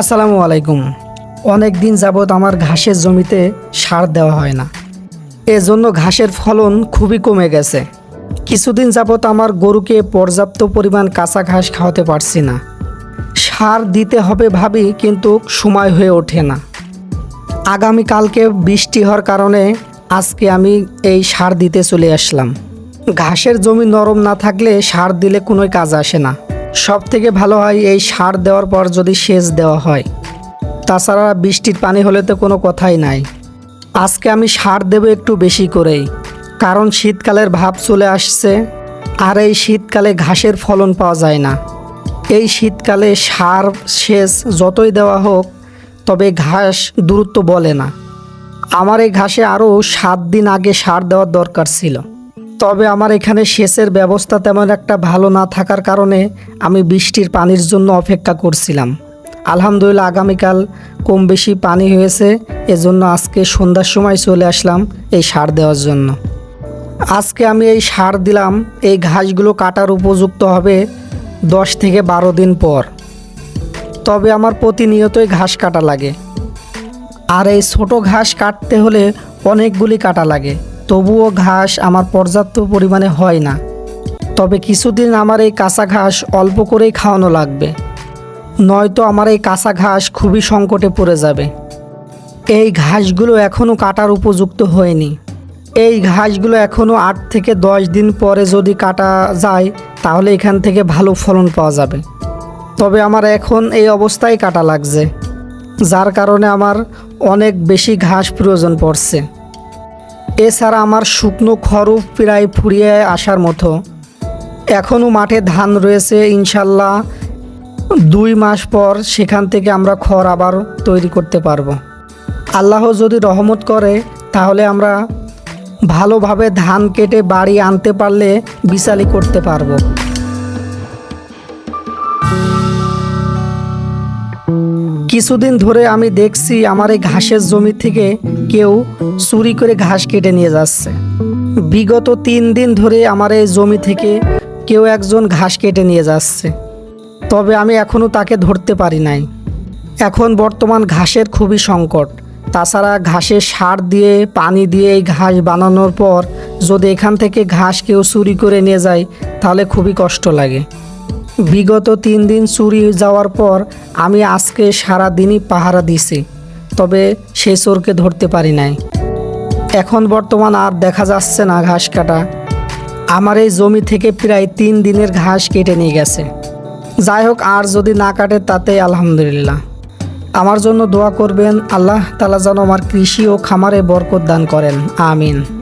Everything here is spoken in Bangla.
আসসালামু আলাইকুম। অনেক দিন যাবৎ আমার ঘাসের জমিতে সার দেওয়া হয় না। এজন্য ঘাসের ফলন খুবই কমে গেছে। কিছুদিন যাবৎ আমার গরুকে পর্যাপ্ত পরিমাণ কাঁচা ঘাস খাওয়াতে পারছি না। সার দিতে হবে ভাবি, কিন্তু সময় হয়ে ওঠে না। আগামীকালকে বৃষ্টি হওয়ার কারণে আজকে আমি এই সার দিতে চলে আসলাম। ঘাসের জমি নরম না থাকলে সার দিলে কোনো কাজ আসে না। সব থেকে ভালো হয় এই সার দেওয়ার পর যদি সেচ দেওয়া হয়। তাছাড়া বৃষ্টির পানি হলে তো কোনো কথাই নাই। আজকে আমি সার দেবো একটু বেশি করেই, কারণ শীতকালের ভাব চলে আসছে আর এই শীতকালে ঘাসের ফলন পাওয়া যায় না। এই শীতকালে সার, সেচ যতই দেওয়া হোক, তবে ঘাস দূরত্ব বলে না। আমার এই ঘাসে আরও সাত দিন আগে সার দেওয়ার দরকার ছিল। তবে আমার এখানে সেচের ব্যবস্থা তেমন একটা ভালো না থাকার কারণে আমি বৃষ্টির পানির জন্য অপেক্ষা করছিলাম। আলহামদুলিল্লাহ আগামীকাল কম বেশি পানি হয়েছে, এজন্য আজকে সন্ধ্যার সময় চলে আসলাম এই সার দেওয়ার জন্য। আজকে আমি এই সার দিলাম, এই ঘাসগুলো কাটার উপযুক্ত হবে দশ থেকে বারো দিন পর। তবে আমার প্রতিনিয়তই ঘাস কাটা লাগে। আর এই ছোট ঘাস কাটতে হলে অনেকগুলি কাটা লাগে। তবুও ঘাস আমার পর্যাপ্ত পরিমাণে হয় না। তবে কিছুদিন আমার এই কাঁচা ঘাস অল্প করেই খাওয়ানো লাগবে। নয়তো আমার এই কাঁচা ঘাস খুবই সংকটে পড়ে যাবে। এই ঘাসগুলো এখনও কাটার উপযুক্ত হয়নি। এই ঘাসগুলো এখনও আট থেকে দশ দিন পরে যদি কাটা যায়, তাহলে এখান থেকে ভালো ফলন পাওয়া যাবে। তবে আমার এখন এই অবস্থায় কাটা লাগছে, যার কারণে আমার অনেক বেশি ঘাস প্রয়োজন পড়ছে। এছাড়া আমার শুকনো খরচ প্রায় ফুরিয়ে আসার মতো। এখনও মাঠে ধান রয়েছে, ইনশাল্লাহ দুই মাস পর সেখান থেকে আমরা খড় আবার তৈরি করতে পারব। আল্লাহ যদি রহমত করে, তাহলে আমরা ভালোভাবে ধান কেটে বাড়ি আনতে পারলে বিচালি করতে পারব। কিছুদিন ধরে আমি দেখছি আমার এই ঘাসের জমি থেকে কেউ চুরি করে ঘাস কেটে নিয়ে যাচ্ছে। বিগত তিন দিন ধরে আমার এই জমি থেকে কেউ একজন ঘাস কেটে নিয়ে যাচ্ছে। তবে আমি এখনও তাকে ধরতে পারি নাই। এখন বর্তমান ঘাসের খুবই সংকট। তাছাড়া ঘাসের সার দিয়ে, পানি দিয়ে এই ঘাস বানানোর পর যদি এখান থেকে ঘাস কেউ চুরি করে নিয়ে যায়, তাহলে খুবই কষ্ট লাগে। বিগত তিন দিন চুরি যাওয়ার পর আমি আজকে সারা দিনই পাহারা দিছি তবে সে চোরকে ধরতে পারি নাই। এখন বর্তমান আর দেখা যাচ্ছে না ঘাস কাটা। আমার এই জমি থেকে প্রায় তিন দিনের ঘাস কেটে নিয়ে গেছে। যাই হোক, আর যদি না কাটে তাতে আলহামদুলিল্লাহ। আমার জন্য দোয়া করবেন, আল্লাহ তালা যেন আমার কৃষি ও খামারে বরকত দান করেন। আমিন।